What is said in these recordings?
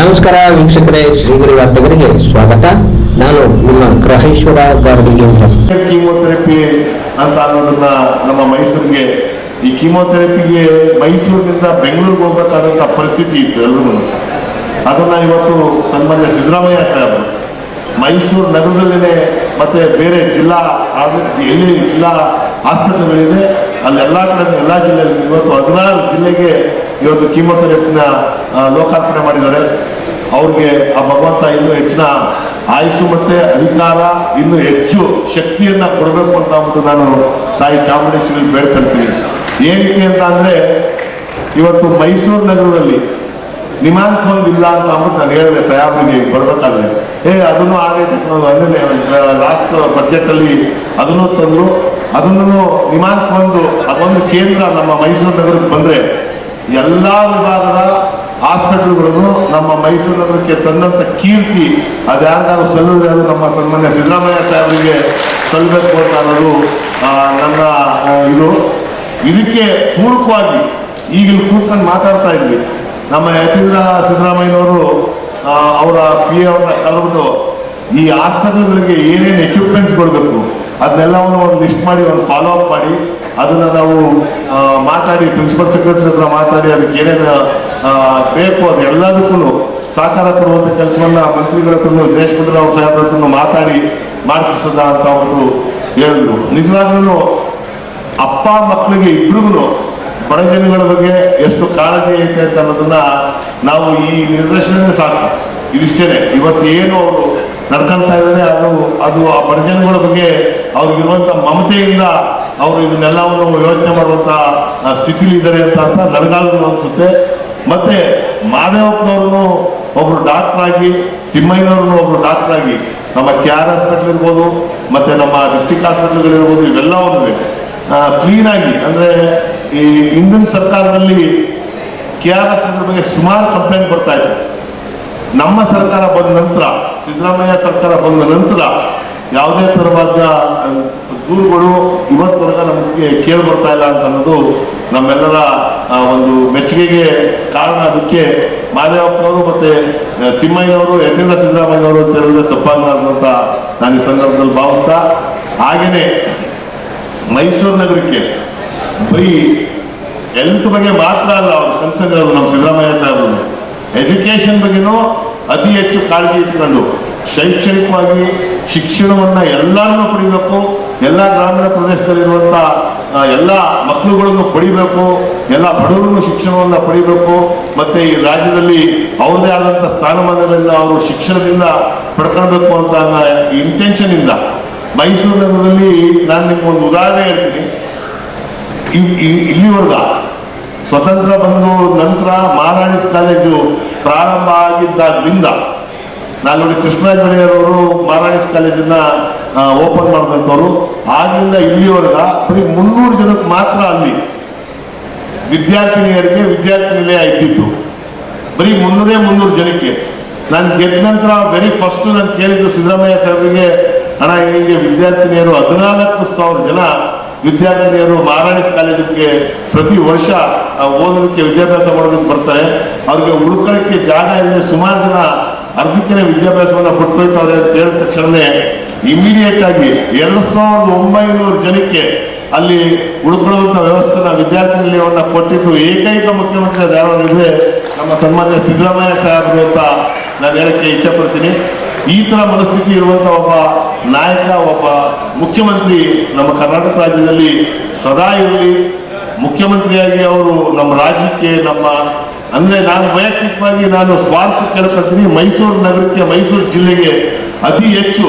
ನಮಸ್ಕಾರ ವೀಕ್ಷಕರೇ, ಶ್ರೀಗಿರಿ ವಾರ್ತೆಗರಿಗೆ ಸ್ವಾಗತ. ನಾನು ನಿಮ್ಮ ಗ್ರಹೇಶ್ವರ ಗಾರ್ಡಿಗೇಂದ್ರ ಕೀಮೋಥೆರಪಿ ಅಂತ ಅನ್ನೋದನ್ನ ನಮ್ಮ ಮೈಸೂರಿಗೆ, ಈ ಕೀಮೋಥೆರಪಿಗೆ ಮೈಸೂರಿನಿಂದ ಬೆಂಗಳೂರಿಗೆ ಹೋಗ್ಬೇಕಾದಂತ ಪರಿಸ್ಥಿತಿ ಇತ್ತು ಎಲ್ರು ಅದನ್ನ ಇವತ್ತು ಸನ್ಮಾನ್ಯ ಸಿದ್ದರಾಮಯ್ಯ ಸಾಹೇಬರು, ಮೈಸೂರು ನಗರದಲ್ಲೇ ಮತ್ತೆ ಬೇರೆ ಜಿಲ್ಲಾ ಎಲ್ಲಿ ಜಿಲ್ಲಾ ಹಾಸ್ಪಿಟಲ್ಗಳಿದೆ, ಅಲ್ಲಿ ಎಲ್ಲಾ ಕಡೆ, ಎಲ್ಲಾ ಜಿಲ್ಲೆಯಲ್ಲಿ ಇವತ್ತು ಹದಿನಾರು ಜಿಲ್ಲೆಗೆ ಇವತ್ತು ಕೀಮೋಥೆರಪಿನ ಆ, ಲೋಕಾರ್ಪಣೆ ಮಾಡಿದ್ದಾರೆ. ಅವ್ರಿಗೆ ಆ ಭಗವಂತ ಇನ್ನೂ ಹೆಚ್ಚಿನ ಆಯುಸ್ಸು ಮತ್ತೆ ಅಧಿಕಾರ ಇನ್ನು ಹೆಚ್ಚು ಶಕ್ತಿಯನ್ನ ಕೊಡಬೇಕು ಅಂತ ಅಂದ್ಬಿಟ್ಟು ನಾನು ತಾಯಿ ಚಾಮುಂಡೇಶ್ವರಿ ಬೇಡ್ಕೊಳ್ತೀನಿ. ಏನಕ್ಕೆ ಅಂತ ಅಂದ್ರೆ ಇವತ್ತು ಮೈಸೂರು ನಗರದಲ್ಲಿ ನಿಮಾನ್ಸ್ ಇಲ್ಲ ಅಂತ ಅಂದ್ಬಿಟ್ಟು ನಾನು ಹೇಳಿದೆ ಸಯಾಬ್ರಿಗೆ ಬರ್ಬೇಕಾದ್ರೆ. ಏ ಅದನ್ನು ಆಗೈತೆ ಅಂದ್ರೆ ಲಾಸ್ಟ್ ಬಜೆಟ್ ಅಲ್ಲಿ ಅದನ್ನು ತಂದ್ರು. ಅದನ್ನು ನಿಮಾನ್ಸ್ ಒಂದು ಅದೊಂದು ಕೇಂದ್ರ ನಮ್ಮ ಮೈಸೂರು ನಗರಕ್ಕೆ ಬಂದ್ರೆ ಎಲ್ಲಾ ವಿಭಾಗದ ಹಾಸ್ಪಿಟಲ್ಗಳನ್ನು ನಮ್ಮ ಮೈಸೂರು ನಗರಕ್ಕೆ ತಂದಂತ ಕೀರ್ತಿ ಅದ್ಯಾರು ಸಲ್ಲದೆ ಅದು ನಮ್ಮ ಸನ್ಮಾನ್ಯ ಸಿದ್ದರಾಮಯ್ಯ ಸಾಹೇಬರಿಗೆ ಸಲ್ಲಬೇಕು ಅಂತ ಅನ್ನೋದು ನನ್ನ ಇದು. ಇದಕ್ಕೆ ಪೂರಕವಾಗಿ ಈಗಲೂ ಕೂತ್ಕೊಂಡು ಮಾತಾಡ್ತಾ ಇದ್ವಿ. ನಮ್ಮ ಯತೀಂದ್ರ ಸಿದ್ದರಾಮಯ್ಯನವರು ಅವರ ಪಿ ಅವ್ರನ್ನ ಕರೆದು ಈ ಹಾಸ್ಪಿಟಲ್ಗಳಿಗೆ ಏನೇನು ಎಕ್ವಿಪ್ಮೆಂಟ್ಸ್ ಕೊಡಬೇಕು, ಅದನ್ನೆಲ್ಲವನ್ನು ಒಂದು ಲಿಸ್ಟ್ ಮಾಡಿ, ಒಂದು ಫಾಲೋ ಅಪ್ ಮಾಡಿ. ಅದನ್ನ ನಾವು ಮಾತಾಡಿ ಪ್ರಿನ್ಸಿಪಲ್ ಸೆಕ್ರೆಟರಿ ಹತ್ರ ಮಾತಾಡಿ, ಅದಕ್ಕೆ ಏನೇನು ಬೇಕು ಅದು ಎಲ್ಲದಕ್ಕೂ ಸಹಕಾರ ಕೊಡುವಂತ ಕೆಲಸವನ್ನ ಮಂತ್ರಿಗಳ ಹತ್ರ ದಿನೇಶ್ ಗುಂಡೂರಾವ್ ಸಾಹೇಬ್ರ ಹತ್ರ ಮಾತಾಡಿ ಮಾಡಿಸ್ತದ ಅಂತ ಅವರು ಹೇಳಿದ್ರು. ನಿಜವಾಗ್ಲೂ ಅಪ್ಪ ಮಕ್ಕಳಿಗೆ ಇಬ್ರಿಗೂ ಬಡ ಜನಗಳ ಬಗ್ಗೆ ಎಷ್ಟು ಕಾಳಜಿ ಐತೆ ಅಂತ ಅನ್ನೋದನ್ನ ನಾವು ಈ ನಿರ್ದೇಶನವೇ ಸಾಕು. ಇದಿಷ್ಟೇನೆ. ಇವತ್ತು ಏನು ಅವರು ನಡ್ಕೊಂತ ಇದ್ದಾರೆ ಅದು ಅದು ಆ ಬಡ ಜನಗಳ ಬಗ್ಗೆ ಅವ್ರಿಗಿರುವಂತ ಮಮತೆಯಿಂದ ಅವರು ಇದನ್ನೆಲ್ಲವನ್ನು ಯೋಚನೆ ಮಾಡುವಂತ ಆ, ಸ್ಥಿತಿಲಿ ಇದ್ದಾರೆ ಅಂತ ಅಂತ ನನಗಾದ್ರೂ ಅನ್ಸುತ್ತೆ. ಮತ್ತೆ ಮಾದೇವಪ್ಪನವ್ರನ್ನು ಒಬ್ರು ಡಾಕ್ಟರ್ ಆಗಿ ತಿಮ್ಮಯ್ಯನವ್ರನ್ನು ಒಬ್ರು ಡಾಕ್ಟರ್ ಆಗಿ ನಮ್ಮ ಕೆ ಆರ್ ಹಾಸ್ಪಿಟಲ್ ಇರ್ಬೋದು ಮತ್ತೆ ನಮ್ಮ ಡಿಸ್ಟಿಕ್ ಹಾಸ್ಪಿಟಲ್ಗಳಿರ್ಬೋದು ಇವೆಲ್ಲವನ್ನು ಕ್ಲೀನ್ ಆಗಿ ಅಂದ್ರೆ ಈ ಹಿಂದಿನ ಸರ್ಕಾರದಲ್ಲಿ ಕೆ ಆರ್ ಹಾಸ್ಪಿಟಲ್ ಬಗ್ಗೆ ಸುಮಾರು ಕಂಪ್ಲೇಂಟ್ ಬರ್ತಾ ಇತ್ತು. ನಮ್ಮ ಸರ್ಕಾರ ಬಂದ ನಂತರ ಸಿದ್ದರಾಮಯ್ಯ ಸರ್ಕಾರ ಬಂದ ನಂತರ ಯಾವುದೇ ತರವಾದ ದೂರುಗಳು ಇವತ್ತವರೆಗೆ ನಮಗೆ ಕೇಳಿ ಬರ್ತಾ ಇಲ್ಲ ಅಂತ ಅನ್ನೋದು ನಮ್ಮೆಲ್ಲರ ಒಂದು ಮೆಚ್ಚುಗೆಗೆ ಕಾರಣ. ಅದಕ್ಕೆ ಮಾದೇವಪ್ಪನವರು ಮತ್ತೆ ತಿಮ್ಮಯ್ಯನವರು ಯತೀಂದ್ರ ಸಿದ್ದರಾಮಯ್ಯನವರು ಅಂತ ಹೇಳಿದ್ರೆ ತಪ್ಪಾಗಲಾರ್ದು ಅಂತ ನಾನು ಈ ಸಂದರ್ಭದಲ್ಲಿ ಭಾವಿಸ್ತಾ, ಹಾಗೇನೆ ಮೈಸೂರು ನಗರಕ್ಕೆ ಬರೀ ಹೆಲ್ತ್ ಬಗ್ಗೆ ಮಾತ್ರ ಅಲ್ಲ, ಅವರು ಕನ್ಸರ್ನ್ ಇರೋದು ನಮ್ಮ ಸಿದ್ದರಾಮಯ್ಯ ಸಾಹೇಬರು ಎಜುಕೇಶನ್ ಬಗ್ಗೆನೂ ಅತಿ ಹೆಚ್ಚು ಕಾಳಜಿ ಇಟ್ಕೊಂಡು ಶೈಕ್ಷಣಿಕವಾಗಿ ಶಿಕ್ಷಣವನ್ನ ಎಲ್ಲರನ್ನೂ ಪಡಿಬೇಕು ಎಲ್ಲ ಗ್ರಾಮೀಣ ಪ್ರದೇಶದಲ್ಲಿರುವಂತ ಆ, ಎಲ್ಲ ಮಕ್ಕಳುಗಳನ್ನು ಪಡಿಬೇಕು ಎಲ್ಲ ಬಡವರನ್ನು ಶಿಕ್ಷಣವನ್ನ ಪಡಿಬೇಕು ಮತ್ತೆ ಈ ರಾಜ್ಯದಲ್ಲಿ ಅವ್ರದೇ ಆದಂತ ಸ್ಥಾನಮಾನದಲ್ಲಿ ಅವರು ಶಿಕ್ಷಣದಿಂದ ಪಡ್ಕೊಳ್ಬೇಕು ಅಂತ ಇಂಟೆನ್ಷನ್ ಇಂದ ಮೈಸೂರು ನಗರದಲ್ಲಿ ನಾನು ನಿಮ್ಗೆ ಒಂದು ಉದಾಹರಣೆ ಹೇಳ್ತೀನಿ. ಇಲ್ಲಿವರೆಗ ಸ್ವತಂತ್ರ ಬಂದು ನಂತರ ಮಹಾರಾಣಿಸ್ ಕಾಲೇಜು ಪ್ರಾರಂಭ ಆಗಿದ್ದಾದ್ರಿಂದ ನಾಲ್ವಡಿ ಕೃಷ್ಣರಾಜ ಒಡೆಯರವರು ಮಹಾರಾಣಿಸ್ ಕಾಲೇಜನ್ನ ಓಪನ್ ಮಾಡಿದಂಥವ್ರು. ಆಗಿಂದ ಇಲ್ಲಿವರೆಗ ಬರೀ ಮುನ್ನೂರು ಜನಕ್ಕೆ ಮಾತ್ರ ಅಲ್ಲಿ ವಿದ್ಯಾರ್ಥಿನಿಯರಿಗೆ ವಿದ್ಯಾರ್ಥಿ ನಿಲಯ ಇದ್ದಿತ್ತು ಬರೀ ಮುನ್ನೂರೇ ಮುನ್ನೂರು ಜನಕ್ಕೆ. ನಾನು ಗೆದ್ದ ನಂತರ ವೆರಿ ಫಸ್ಟ್ ನಾನು ಕೇಳಿದ್ದು ಸಿದ್ದರಾಮಯ್ಯ ಸಾಹೇಬರಿಗೆ ಹಣ ಹೀಗೆ ವಿದ್ಯಾರ್ಥಿನಿಯರು ಹದಿನಾಲ್ಕು ಸಾವಿರ ಜನ ವಿದ್ಯಾರ್ಥಿನಿಯರು ಮಹಾರಾಣಿಸ್ ಕಾಲೇಜಿಗೆ ಪ್ರತಿ ವರ್ಷ ಓದೋದಕ್ಕೆ ವಿದ್ಯಾಭ್ಯಾಸ ಮಾಡೋದಕ್ಕೆ ಬರ್ತಾರೆ. ಅವ್ರಿಗೆ ಉಳ್ಕೊಳ್ಳೋಕ್ಕೆ ಜಾಗ ಇಲ್ಲದೆ ಸುಮಾರು ಜನ ಅರ್ಧಕ್ಕಿನ ವಿದ್ಯಾಭ್ಯಾಸವನ್ನ ಕೊಟ್ಟೋಯ್ತವ್ರೆ ಅಂತ ಹೇಳಿದ ತಕ್ಷಣನೇ ಇಮಿಡಿಯೇಟ್ ಆಗಿ ಎರಡು ಸಾವಿರದ ಒಂಬೈನೂರು ಜನಕ್ಕೆ ಅಲ್ಲಿ ಉಳ್ಕೊಳ್ಳುವಂತ ವ್ಯವಸ್ಥೆನ ವಿದ್ಯಾರ್ಥಿ ನಿಲಯವನ್ನ ಕೊಟ್ಟಿದ್ದು ಏಕೈಕ ಮುಖ್ಯಮಂತ್ರಿ ಯಾರಿದ್ರೆ ನಮ್ಮ ಸನ್ಮಾನ್ಯ ಸಿದ್ದರಾಮಯ್ಯ ಸಾಹೇಬರು ಅಂತ ನಾನು ಹೇಳಕ್ಕೆ ಇಚ್ಛೆ ಪಡ್ತೀನಿ ಈ ತರ ಮನಸ್ಥಿತಿ ಇರುವಂತ ಒಬ್ಬ ನಾಯಕ, ಒಬ್ಬ ಮುಖ್ಯಮಂತ್ರಿ ನಮ್ಮ ಕರ್ನಾಟಕ ರಾಜ್ಯದಲ್ಲಿ ಸದಾ ಇರಲಿ. ಮುಖ್ಯಮಂತ್ರಿಯಾಗಿ ಅವರು ನಮ್ಮ ರಾಜ್ಯಕ್ಕೆ, ನಮ್ಮ ಅಂದ್ರೆ ನಾನು ವೈಯಕ್ತಿಕವಾಗಿ ನಾನು ಸ್ವಾರ್ಥ ಕೇಳ್ಕೊತೀನಿ ಮೈಸೂರು ನಗರಕ್ಕೆ, ಮೈಸೂರು ಜಿಲ್ಲೆಗೆ ಅತಿ ಹೆಚ್ಚು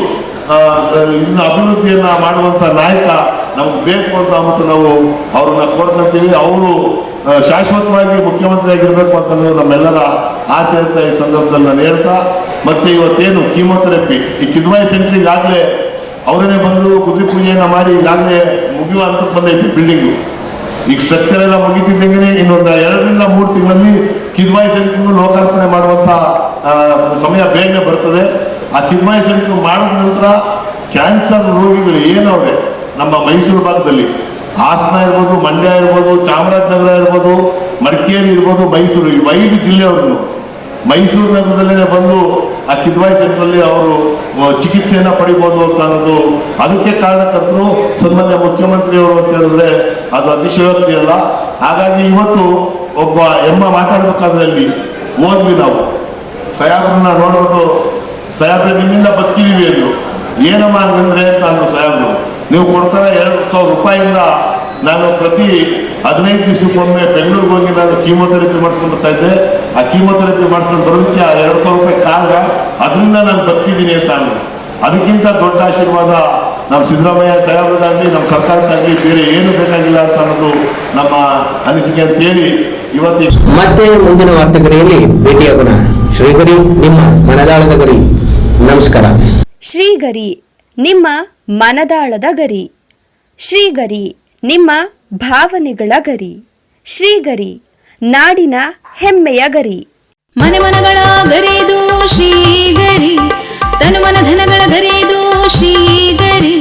ಇದನ್ನ ಅಭಿವೃದ್ಧಿಯನ್ನ ಮಾಡುವಂತ ನಾಯಕ ನಮ್ಗೆ ಬೇಕು ಅಂತ ಅಂದ್ಬಿಟ್ಟು ನಾವು ಅವ್ರನ್ನ ಕೋರ್ಕೊಂತೀವಿ. ಅವರು ಶಾಶ್ವತವಾಗಿ ಮುಖ್ಯಮಂತ್ರಿ ಆಗಿರ್ಬೇಕು ಅಂತ ನಮ್ಮೆಲ್ಲರ ಆಸೆ ಅಂತ ಈ ಸಂದರ್ಭದಲ್ಲಿ ನಾನು ಹೇಳ್ತಾ, ಮತ್ತೆ ಇವತ್ತೇನು ಕೀಮೋಥೆರಪಿ, ಈ ಕಿದ್ವಾಯಿ ಸೆಂಟರ್ ಈಗಾಗಲೇ ಅವರೇ ಬಂದು ಗುದ್ದಿ ಪೂಜೆಯನ್ನ ಮಾಡಿ ಈಗಾಗಲೇ ಮುಗಿಯುವ ಹಂತಕ್ಕೆ ಬಂದೈತಿ ಬಿಲ್ಡಿಂಗು ಈಗ ಸ್ಟ್ರಕ್ಚರ್ ಎಲ್ಲ ಮುಗಿತಿದ್ದಂಗೆ ಇನ್ನೊಂದು ಎರಡರಿಂದ ಮೂರು ತಿಂಗಳಲ್ಲಿ ಕಿದ್ವಾಯಿ ಸೆಂಟರ್ ಲೋಕಾರ್ಪಣೆ ಮಾಡುವಂತ ಸಮಯ ಬೇಗ ಬರ್ತದೆ. ಆ ಕಿದ್ವಾಯಿ ಸೆಂಟರ್ ಮಾಡಿದ ನಂತರ ಕ್ಯಾನ್ಸರ್ ರೋಗಿಗಳು ಏನವ್ರೆ ನಮ್ಮ ಮೈಸೂರು ಭಾಗದಲ್ಲಿ. ಹಾಸನ ಇರ್ಬೋದು, ಮಂಡ್ಯ ಇರ್ಬೋದು, ಚಾಮರಾಜನಗರ ಇರ್ಬೋದು, ಮಡಿಕೇರಿ ಇರ್ಬೋದು, ಮೈಸೂರು, ಈ ಐದು ಜಿಲ್ಲೆಯವ್ರನ್ನು. ಮೈಸೂರು ನಗರದಲ್ಲೇ ಬಂದು ಆ ಕಿದ್ವಾಯಿ ಸೆಂಟರ್ ಅಲ್ಲಿ ಅವರು ಚಿಕಿತ್ಸೆಯನ್ನ ಪಡಿಬಹುದು ಅಂತ ಅನ್ನೋದು ಅದಕ್ಕೆ ಕಾರಣಕರ್ತರು ಸನ್ಮಾನ್ಯ ಮುಖ್ಯಮಂತ್ರಿಯವರು ಅಂತ ಹೇಳಿದ್ರೆ ಅದು ಅತಿಶಯೋಕ್ತಿ ಅಲ್ಲ ಹಾಗಾಗಿ ಇವತ್ತು ಒಬ್ಬ ಎಮ್ಮ ಮಾತಾಡಬೇಕಾದ್ರಲ್ಲಿ ಹೋದ್ವಿ ನಾವು. ಸಯಾಬ್ರನ್ನ ನೋಡ್ಬಿಟ್ಟು ಸಯಾಬ್ರ ನಿಮ್ಮಿಂದ ಬದುಕಿದೀವಿ ಅಂದ್ರು. ಏನಮ್ಮ ಹಂಗಂದ್ರೆ ಅಂತ ಅಂದ್ರು ಸಯಾಬ್ರು ನೀವು ಕೊಡ್ತಾರೆ ಎರಡು ಸಾವಿರ ರೂಪಾಯಿಂದ ನಾನು ಪ್ರತಿ ಹದಿನೈದು ದಿವಸಕ್ಕೊಮ್ಮೆ ಬೆಂಗಳೂರಿಗೆ ಹೋಗಿ ನಾನು ಕೀಮೋಥೆರಪಿ ಮಾಡಿಸ್ಕೊಂಡು ಬರ್ತಾ ಇದ್ದೆ. ಆ ಕೀಮೋಥೆರಪಿ ಮಾಡಿಸ್ಕೊಂಡು ಬರೋದಕ್ಕೆ ಆ ಎರಡು ಸಾವಿರ ರೂಪಾಯಿ ಕಾರಣ ಅದರಿಂದ ನಾನು ಬದುಕಿದ್ದೀನಿ ಅಂತ ಅಂದ್ರು. ಅದಕ್ಕಿಂತ ದೊಡ್ಡ ಆಶೀರ್ವಾದ ನಮ್ಮ ಸಿದ್ದರಾಮಯ್ಯ ಸಾಹೇಬ್ರಿಗಾಗ್ಲಿ ನಮ್ಮ ಸರ್ಕಾರಕ್ಕಾಗ್ಲಿ ಬೇರೆ ಏನು ಬೇಕಾಗಿಲ್ಲ ಅಂತ ಅನ್ನೋದು ನಮ್ಮ ಅನಿಸಿಕೆ ಅಂತ ಹೇಳಿ ಇವತ್ತು ಮತ್ತೆ ಮುಂದಿನ ವಾರ್ತೆಗರಿಯಲ್ಲಿ ಭೇಟಿಯಾಗೋಣ. ಶ್ರೀಗರಿ ನಿಮ್ಮ ಮನದಾಳದ ಗರಿ. ನಮಸ್ಕಾರ. ಶ್ರೀಗರಿ ನಿಮ್ಮ ಮನದಾಳದ ಗರಿ. ಶ್ರೀಗರಿ ನಿಮ್ಮ ಭಾವನೆಗಳ ಗರಿ. ಶ್ರೀಗರಿ ನಾಡಿನ ಹೆಮ್ಮೆಯ ಗರಿ. ಮನೆ ಮನಗಳ ಗರಿದು ಶ್ರೀಗರಿ ತನು ಮನ ಧನಗಳ ಗರಿದು ಶ್ರೀಗರಿ.